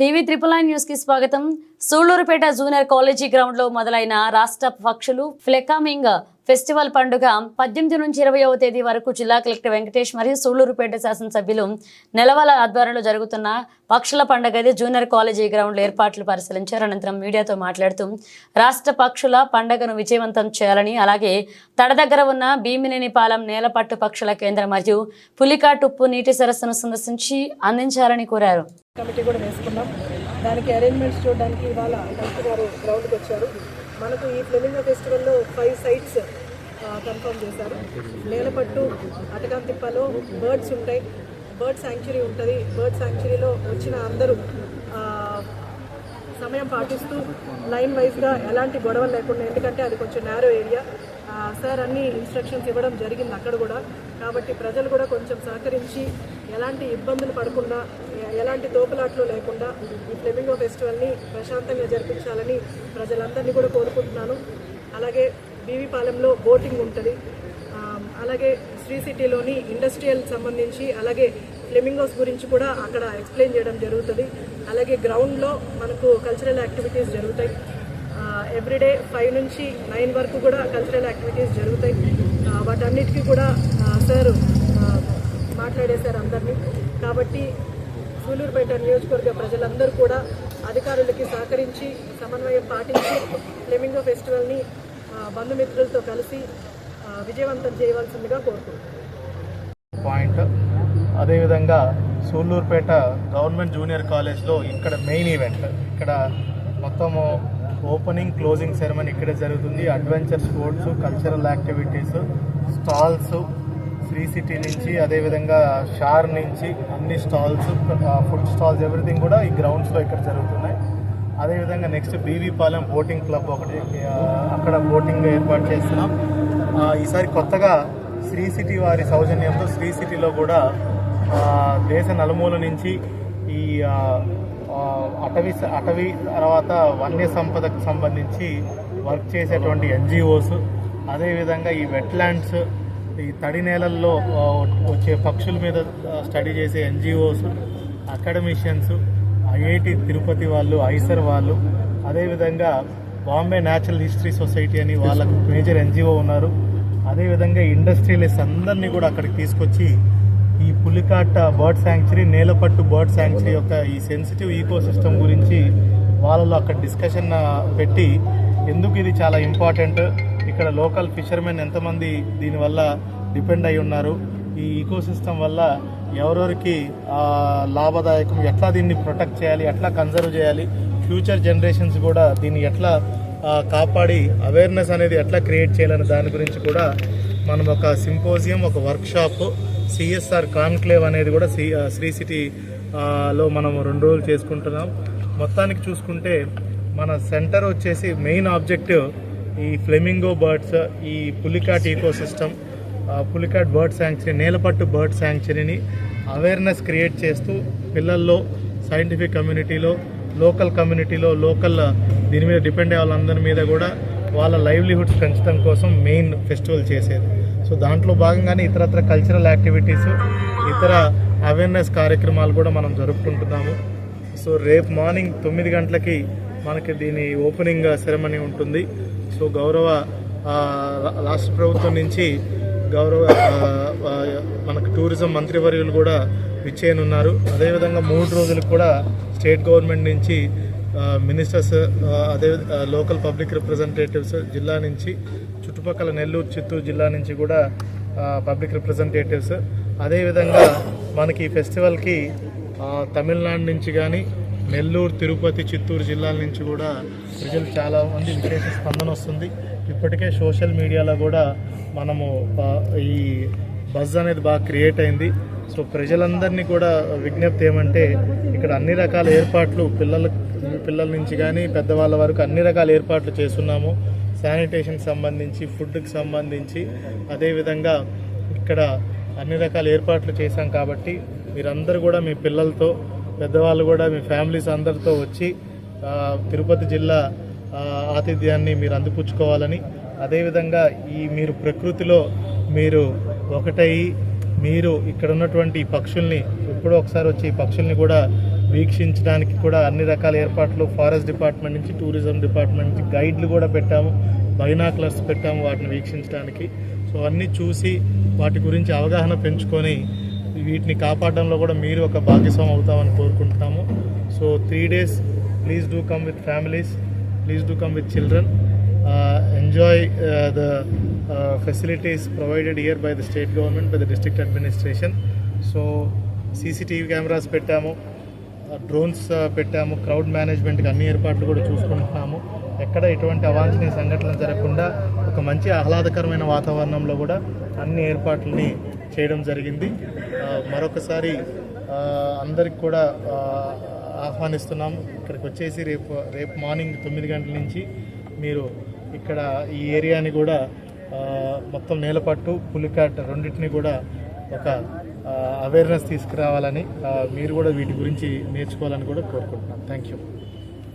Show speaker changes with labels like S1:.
S1: TV triple nine న్యూస్కి స్వాగతం. Sullurpeta junior college గ్రౌండ్లో మొదలైన రాష్ట్ర పక్షులు ఫ్లెకామింగ్ ఫెస్టివల్ పండుగ పద్దెనిమిది నుంచి ఇరవయవ తేదీ వరకు జిల్లా కలెక్టర్ వెంకటేష్ మరియు సూళ్ళూరుపేట శాసనసభ్యులు నెలవల ఆధ్వర్యంలో జరుగుతున్న పక్షుల పండుగ అయితే జూనియర్ కాలేజీ గ్రౌండ్లో ఏర్పాట్లు పరిశీలించారు. అనంతరం మీడియాతో మాట్లాడుతూ రాష్ట్ర పక్షుల పండుగను విజయవంతం చేయాలని అలాగే తడ దగ్గర ఉన్న భీమినేనిపాలెం నేలపట్టు పక్షుల కేంద్రం మరియు పులికాటుప్పు నీటి సరస్సును సందర్శించి అందించాలని కోరారు.
S2: కమిటీ కూడా వేసుకున్నాం. దానికి అరేంజ్మెంట్స్ చూడడానికి ఇవాళ కలెక్టర్ గారు గ్రౌండ్కి వచ్చారు. మనకు ఈ ఫ్లెమింగో ఫెస్టివల్లో ఫైవ్ సైట్స్ కన్ఫర్మ్ చేశారు. నేలపట్టు అటకాంతిప్పలో బర్డ్స్ ఉంటాయి. బర్డ్ శాంక్చురీ ఉంటుంది. బర్డ్ శాంక్చురీలో వచ్చిన అందరూ సమయం పాటిస్తూ లైన్ వైజ్గా ఎలాంటి గొడవలు లేకుండా ఎందుకంటే అది కొంచెం నేరో ఏరియా సార్ అన్ని ఇన్స్ట్రక్షన్స్ ఇవ్వడం జరిగింది అక్కడ కూడా. కాబట్టి ప్రజలు కూడా కొంచెం సహకరించి ఎలాంటి ఇబ్బందులు పడకుండా ఎలాంటి తోపులాట్లు లేకుండా ఈ ఫ్లెమింగో ఫెస్టివల్ని ప్రశాంతంగా జరిపించాలని ప్రజలందరినీ కూడా కోరుకుంటున్నాను. అలాగే బీవీపాలెంలో బోటింగ్ ఉంటుంది. అలాగే శ్రీ సిటీలోని ఇండస్ట్రియల్ సంబంధించి అలాగే ఫ్లెమింగోస్ గురించి కూడా అక్కడ ఎక్స్ప్లెయిన్ చేయడం జరుగుతుంది. అలాగే గ్రౌండ్లో మనకు కల్చరల్ యాక్టివిటీస్ జరుగుతాయి. ఎవ్రీడే ఫైవ్ నుంచి నైన్ వరకు కూడా కల్చరల్ యాక్టివిటీస్ జరుగుతాయి. వాటన్నిటికీ కూడా సార్ మాట్లాడేశారు అందరినీ. కాబట్టి సూలూరుపేట నియోజకవర్గ ప్రజలందరూ కూడా అధికారులకి సహకరించి సమన్వయం పాటించి ఫ్లెమింగో ఫెస్టివల్ని బంధుమిత్రులతో కలిసి విజయవంతం చేయవలసిందిగా కోరుకుంటున్నాను
S3: పాయింట్ అదేవిధంగా సూళ్ళూరుపేట గవర్నమెంట్ జూనియర్ కాలేజ్లో ఇక్కడ మెయిన్ ఈవెంట్ ఇక్కడ మొత్తము ఓపెనింగ్ క్లోజింగ్ సెరమనీ ఇక్కడే జరుగుతుంది. Adventure sports cultural activities stalls Sri City నుంచి అదేవిధంగా షార్ నుంచి అన్ని స్టాల్స్ ఫుడ్ స్టాల్స్ ఎవ్రీథింగ్ కూడా ఈ గ్రౌండ్స్లో ఇక్కడ జరుగుతున్నాయి. అదేవిధంగా నెక్స్ట్ బీవీపాలెం బోటింగ్ క్లబ్ ఒకటి అక్కడ బోటింగ్ ఏర్పాటు చేస్తున్నాం. ఈసారి కొత్తగా శ్రీ సిటీ వారి సౌజన్యంతో శ్రీ సిటీలో కూడా దేశ నలుమూల నుంచి ఈ అటవీ స- అటవీ తర్వాత వన్య సంపదకు సంబంధించి వర్క్ చేసేటువంటి ఎన్జిఓస్ అదేవిధంగా ఈ వెట్లాండ్స్ ఈ తడి నేలల్లో వచ్చే పక్షుల మీద స్టడీ చేసే ఎన్జిఓస్ అకాడమిషియన్స్ ఐఐటి తిరుపతి వాళ్ళు ఐసర్ వాళ్ళు అదేవిధంగా బాంబే న్యాచురల్ హిస్టరీ సొసైటీ అని వాళ్ళకు మేజర్ ఎన్జిఓ ఉన్నారు. అదేవిధంగా ఇండస్ట్రియలిస్ట్ అందరినీ కూడా అక్కడికి తీసుకొచ్చి ఈ Pulicat bird sanctuary Nelapattu bird sanctuary యొక్క ఈ సెన్సిటివ్ ఈకోసిస్టమ్ గురించి వాళ్ళలో అక్కడ డిస్కషన్ పెట్టి ఎందుకు ఇది చాలా ఇంపార్టెంట్ ఇక్కడ లోకల్ ఫిషర్మెన్ ఎంతమంది దీనివల్ల డిపెండ్ అయి ఉన్నారు? ఈ ఈకోసిస్టమ్ వల్ల ఎవరెవరికి లాభదాయకం ఎట్లా దీన్ని ప్రొటెక్ట్ చేయాలి ఎట్లా కన్జర్వ్ చేయాలి? ఫ్యూచర్ జనరేషన్స్ కూడా దీన్ని ఎట్లా కాపాడి అవేర్నెస్ అనేది ఎట్లా క్రియేట్ చేయాలనే దాని గురించి కూడా మనం ఒక సింపోజియం ఒక వర్క్షాప్ సిఎస్ఆర్ కాన్క్లేవ్ అనేది కూడా సి శ్రీ సిటీ లో మనం రెండు రోజులు చేసుకుంటున్నాం. మొత్తానికి చూసుకుంటే మన సెంటర్ వచ్చేసి మెయిన్ ఆబ్జెక్టివ్ ఈ ఫ్లెమింగో బర్డ్స్ ఈ Pulicat ecosystem Pulicat bird sanctuary Nelapattu bird శాంక్చరీని awareness create చేస్తూ పిల్లల్లో సైంటిఫిక్ కమ్యూనిటీలో లోకల్ కమ్యూనిటీలో లోకల్ దీని మీద డిపెండ్ అయ్యే వాళ్ళందరి మీద కూడా వాళ్ళ లైవ్లీహుడ్స్ పెంచడం కోసం మెయిన్ ఫెస్టివల్ చేసేది. సో దాంట్లో భాగంగానే ఇతరత్ర కల్చరల్ యాక్టివిటీస్ ఇతర అవేర్నెస్ కార్యక్రమాలు కూడా మనం జరుపుకుంటున్నాము. సో రేపు మార్నింగ్ తొమ్మిది గంటలకి మనకి దీని ఓపెనింగ్ సెరమనీ ఉంటుంది. సో గౌరవ రాష్ట్ర ప్రభుత్వం నుంచి గౌరవ మనకు టూరిజం మంత్రివర్యులు కూడా విచ్చేయనున్నారు. అదేవిధంగా మూడు రోజులు కూడా స్టేట్ గవర్నమెంట్ నుంచి మినిస్టర్స్ అదే లోకల్ పబ్లిక్ రిప్రజెంటేటివ్స్ జిల్లా నుంచి చుట్టుపక్కల నెల్లూరు చిత్తూరు జిల్లా నుంచి కూడా పబ్లిక్ రిప్రజెంటేటివ్స్. అదేవిధంగా మనకి ఈ ఫెస్టివల్కి తమిళనాడు నుంచి కానీ నెల్లూరు తిరుపతి చిత్తూరు జిల్లాల నుంచి కూడా ప్రజలు చాలా మంది విశేష స్పందన వస్తుంది. ఇప్పటికే సోషల్ మీడియాలో కూడా మనము ఈ బజ్ అనేది బాగా క్రియేట్ అయింది. సో ప్రజలందరినీ కూడా విజ్ఞప్తి ఏమంటే ఇక్కడ అన్ని రకాల ఏర్పాట్లు పిల్లల పిల్లల నుంచి కానీ పెద్దవాళ్ళ వరకు అన్ని రకాల ఏర్పాట్లు చేస్తున్నాము. శానిటేషన్ సంబంధించి ఫుడ్కి సంబంధించి అదేవిధంగా ఇక్కడ అన్ని రకాల ఏర్పాట్లు చేశాం కాబట్టి మీరందరూ కూడా మీ పిల్లలతో పెద్దవాళ్ళు కూడా మీ ఫ్యామిలీస్ అందరితో వచ్చి తిరుపతి జిల్లా ఆతిథ్యాన్ని మీరు అందిపుచ్చుకోవాలని అదేవిధంగా ఈ మీరు ప్రకృతిలో మీరు ఒకటై మీరు ఇక్కడ ఉన్నటువంటి పక్షుల్ని ఎప్పుడో ఒకసారి వచ్చి ఈ పక్షుల్ని కూడా వీక్షించడానికి కూడా అన్ని రకాల ఏర్పాట్లు ఫారెస్ట్ డిపార్ట్మెంట్ నుంచి టూరిజం డిపార్ట్మెంట్ నుంచి గైడ్లు కూడా పెట్టాము బైనాక్లర్స్ పెట్టాము వాటిని వీక్షించడానికి. సో అన్నీ చూసి వాటి గురించి అవగాహన పెంచుకొని వీటిని కాపాడడంలో కూడా మీరు ఒక భాగస్వామి అవుతామని కోరుకుంటున్నాము. So three days please do come with families please do come with children enjoy the facilities provided here by the state government by the district administration so CCTV cameras పెట్టాము. డ్రోన్స్ పెట్టాము. క్రౌడ్ మేనేజ్మెంట్కి అన్ని ఏర్పాట్లు కూడా చూసుకుంటున్నాము. ఎక్కడ ఎటువంటి అవాంఛనీయ సంఘటనలు జరగకుండా ఒక మంచి ఆహ్లాదకరమైన వాతావరణంలో కూడా అన్ని ఏర్పాట్లని చేయడం జరిగింది. మరొకసారి అందరికి కూడా ఆహ్వానిస్తున్నాం. ఆహ్వానిస్తున్నాము ఇక్కడికి వచ్చేసి రేపు రేపు మార్నింగ్ తొమ్మిది గంటల నుంచి మీరు ఇక్కడ ఈ ఏరియాని కూడా మొత్తం నేలపట్టు పులికాట్ రెండింటిని కూడా ఒక అవేర్నెస్ తీసుకురావాలని మీరు కూడా వీటి గురించి నేర్చుకోవాలని కూడా కోరుకుంటున్నాను థ్యాంక్ యూ